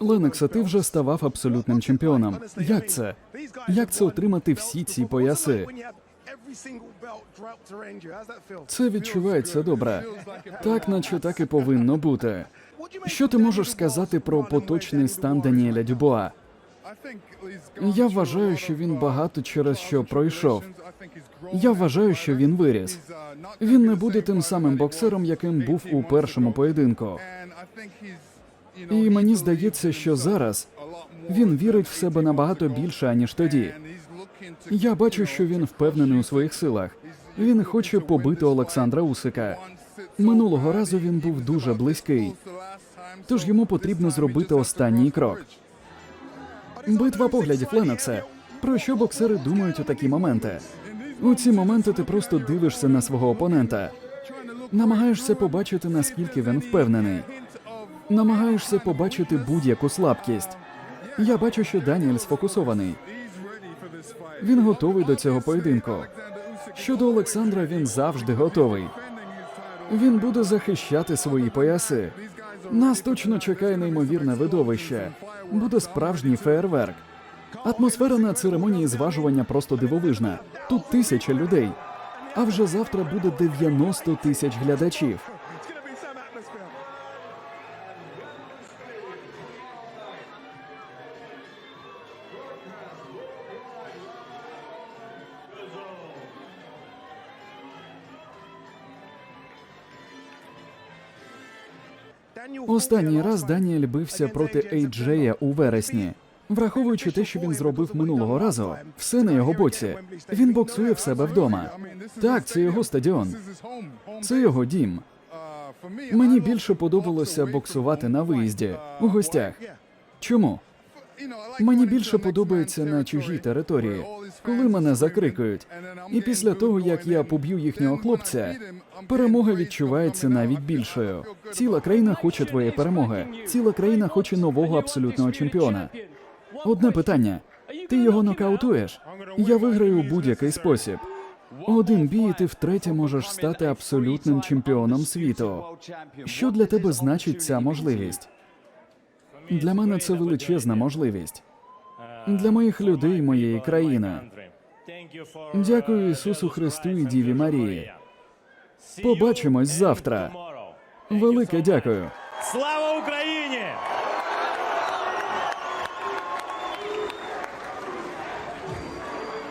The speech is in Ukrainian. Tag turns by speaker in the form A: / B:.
A: Ленокса, ти вже ставав абсолютним чемпіоном. Як це? Як це отримати всі ці пояси? Це відчувається добре. Так, наче так і повинно бути. Що ти можеш сказати про поточний стан Даніеля Дюбуа?
B: Я вважаю, що він багато через що пройшов.
A: Я вважаю, що він виріс. Він не буде тим самим боксером, яким був у першому поєдинку. І мені здається, що зараз він вірить в себе набагато більше, аніж тоді. Я бачу, що він впевнений у своїх силах. Він хоче побити Олександра Усика. Минулого разу він був дуже близький, тож йому потрібно зробити останній крок. Битва поглядів Ленокса. Про що боксери думають у такі моменти? У ці моменти ти просто дивишся на свого опонента, намагаєшся побачити, наскільки він впевнений. Намагаєшся побачити будь-яку слабкість. Я бачу, що Даніель сфокусований. Він готовий до цього поєдинку. Щодо Олександра, він завжди готовий. Він буде захищати свої пояси. Нас точно чекає неймовірне видовище. Буде справжній феєрверк. Атмосфера на церемонії зважування просто дивовижна. Тут тисяча людей. А вже завтра буде 90 тисяч глядачів. Останній раз Даніель бився проти Ейджея у вересні. Враховуючи те, що він зробив минулого разу, все на його боці. Він боксує в себе вдома. Так, це його стадіон, це його дім. Мені більше подобалося боксувати на виїзді у гостях. Чому? Мені більше подобається на чужій території, коли мене закрикують. І після того, як я поб'ю їхнього хлопця, перемога відчувається навіть більшою. Ціла країна хоче твоєї перемоги. Ціла країна хоче нового абсолютного чемпіона. Одне питання: ти його нокаутуєш? Я виграю у будь-який спосіб. Один бій, і ти втретє можеш стати абсолютним чемпіоном світу. Що для тебе значить ця можливість? Для мене це величезна можливість. Для моїх людей, моєї країни. Дякую Ісусу Христу і Діві Марії. Побачимось завтра. Велике дякую.
C: Слава Україні!